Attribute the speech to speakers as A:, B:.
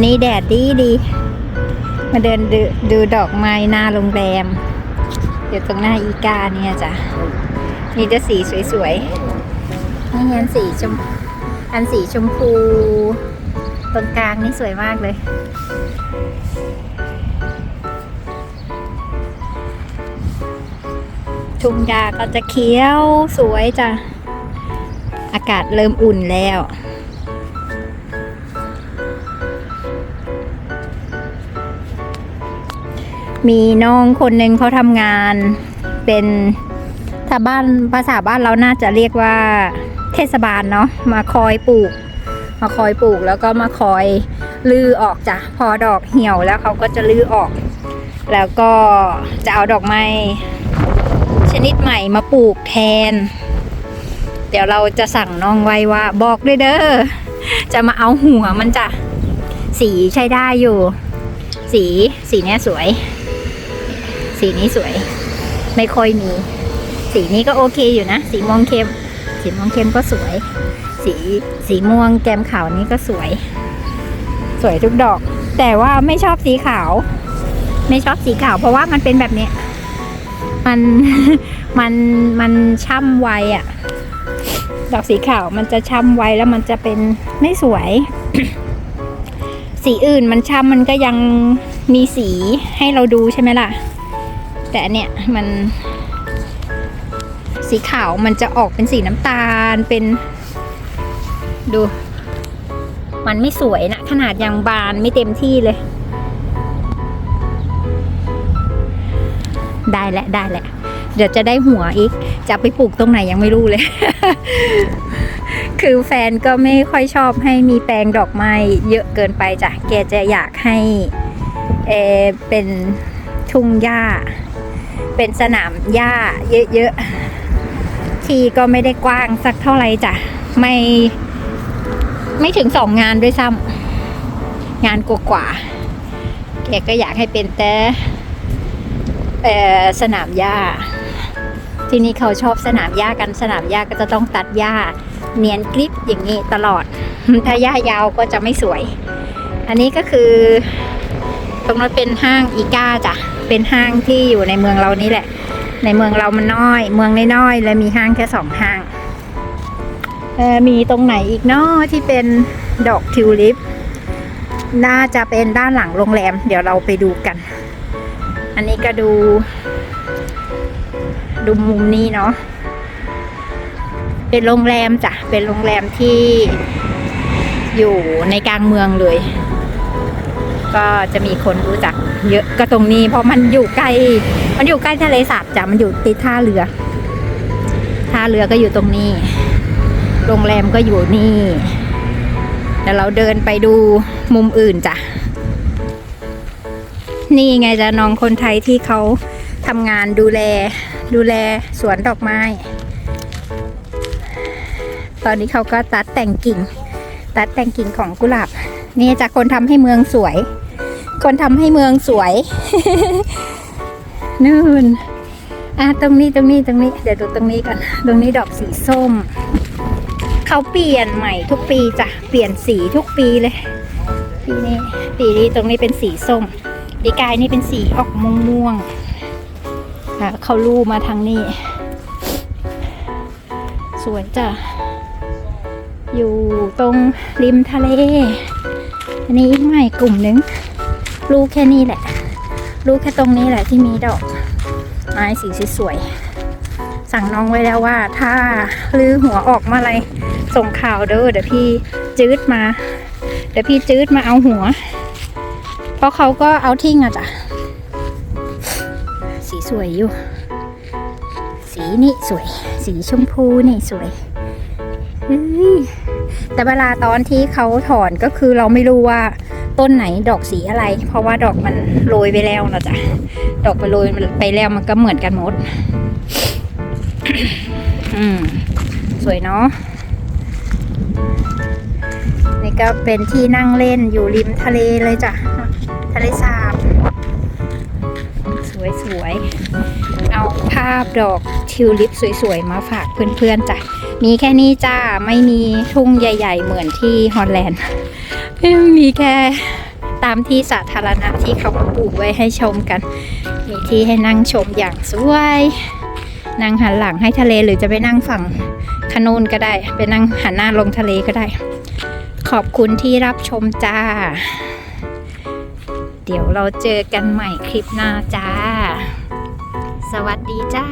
A: นี่แดดดีดี มาเดินดูดูดอกไม้หน้าโรงแรม อยู่ตรงหน้าอีกาเนี่ยจ้ะนี่จะสีสวยๆนี่อันสีชม อันสีชมพู ตรงกลางนี่สวยมากเลยทุ่งหญ้าก็จะเขียวสวยจ้ะ อากาศเริ่มอุ่นแล้ว มีน้องคนหนึ่งเขาทำงานเป็นถ้าบ้านภาษาบ้านเราน่าจะเรียกว่าเทศบาลเนาะมาคอยปลูก มาคอยปลูกแล้วก็มาคอยลือออกจ้ะพอดอกเหี่ยวแล้วเขาก็จะลือออก แล้วก็จะเอาดอกไม้ชนิดใหม่มาปลูกแทน เดี๋ยวเราจะสั่งน้องไว้ว่าบอกด้วยเด้อจะมาเอาหัวมันจ้ะสีใช้ได้อยู่ สีสีเนี้ยสวย สีนี้สวย ไม่ค่อยมี สีนี้ก็โอเคอยู่นะ สีม่วงเข้ม สีม่วงเข้มก็สวย สีสีม่วงแกมขาวนี้ก็สวย สวยทุกดอก แต่ว่าไม่ชอบสีขาว ไม่ชอบสีขาว เพราะว่ามันเป็นแบบเนี้ยมันมันมันช่ำไวอะ่ะ ดอกสีขาวมันจะช่ำไวแล้วมันจะเป็นไม่สวย สีอื่นมันช่ำมันก็ยังมีสีให้เราดูใช่ไหมล่ะ แต่อันเนี่ยมัน สีขาวมันจะออกเป็นสีน้ำตาลเป็น ดู มันไม่สวยนะ ขนาดยังบานไม่เต็มที่เลย ได้แหละได้แหละ เดี๋ยวจะได้หัวอีก จะไปปลูกตรงไหนยังไม่รู้เลย คือแฟนก็ไม่ค่อยชอบให้มีแปลงดอกไม้เยอะเกินไปจ้ะแกจะอยากให้เอเป็นทุ่งหญ้า เป็นสนามหญ้าเยอะๆ ที่ก็ไม่ได้กว้างสักเท่าไหร่จ้ะ ไม่ ไม่ถึงสองงานด้วยซ้ำงานกว่าๆแกก็อยากให้เป็นแต่สนามหญ้า ที่นี่เขาชอบสนามหญ้ากันสนามหญ้าก็จะต้องตัดหญ้าเนียนกริบอย่างนี้ตลอด ถ้าหญ้ายาวก็จะไม่สวย อันนี้ก็คือ ตรงนั้นเป็นห้างอีก้าจ้ะ เป็นห้างที่อยู่ในเมืองเรานี่แหละ ในเมืองเรามันน้อย เมืองน้อยๆและมีห้างแค่สองห้างมีตรงไหนอีกเนาะที่เป็นดอกทิวลิป น่าจะเป็นด้านหลังโรงแรม เดี๋ยวเราไปดูกัน อันนี้ก็ดู ดูมุมนี้เนาะเป็นโรงแรมจ้ะเป็นโรงแรมที่อยู่ในกลางเมืองเลย ก็จะมีคนรู้จักเยอะก็ตรงนี้เพราะมันอยู่ใกล้ มันอยู่ใกล้ทะเลสาบจ้ะมันอยู่ติดท่าเรือ ท่าเรือก็อยู่ตรงนี้ โรงแรมก็อยู่นี่เดี๋ยวเราเดินไปดูมุมอื่นจ้ะ นี่ไงจ้ะน้องคนไทยที่เขาทำงานดูแลดูแลสวนดอกไม้ ตอนนี้เขาก็ตัดแต่งกิ่ง ตัดแต่งกิ่งของกุหลาบ นี่จากคนทำให้เมืองสวย คนทำให้เมืองสวย นู่นอะตรงนี้ตรงนี้ตรงนี้ เดี๋ยวดูตรงนี้ก่อน ตรงนี้ดอกสีส้ม เขาเปลี่ยนใหม่ทุกปีจ้ะ เปลี่ยนสีทุกปีเลย ปีนี้ ปีนี้ตรงนี้เป็นสีส้มปีกายนี่เป็นสีออกม่วงม่วงเขาลู่มาทางนี้ สวยจ้ะ อยู่ตรงริมทะเล อันนี้อีกใหม่กลุ่มหนึง ลูกแค่นี้แหละลูกแค่ตรงนี้แหละที่มีดอกไม้สีสวยๆสั่งน้องไว้แล้วว่า ถ้าลื้อหัวออกมาอะไรส่งข่าวเด้อเดี๋ยวพี่จืดมา เดี๋ยวพี่จืดมาเอาหัว เพราะเขาก็เอาทิ้งอะจ้ะสีสวยอยู่ สีนี่สวย สีชมพูนี่สวยเฮ้ยแต่เวลาตอนที่เขาถอนก็คือเราไม่รู้ว่า ต้นไหนดอกสีอะไร เพราะว่าดอกมันโรยไปแล้วนะจ๊ะดอกไปโรยไปแล้วมันก็เหมือนกันหมด อืม สวยเนาะนี่ก็เป็นที่นั่งเล่นอยู่ริมทะเลเลยจ้ะ ทะเลสาบ สวยๆเอา ภาพดอกทิวลิปสวยๆ มาฝากเพื่อนๆจ้ะ มีแค่นี้จ้า ไม่มีทุ่งใหญ่ๆ เหมือนที่ฮอลแลนด์ มีแค่ตามที่สาธารณะที่เขาปลูกไว้ให้ชมกัน มีที่ให้นั่งชมอย่างสวย นั่งหันหลังให้ทะเลหรือจะไปนั่งฝั่งคนูนก็ได้ ไปนั่งหันหน้าลงทะเลก็ได้ ขอบคุณที่รับชมจ้า เดี๋ยวเราเจอกันใหม่คลิปหน้าจ้า สวัสดีจ้า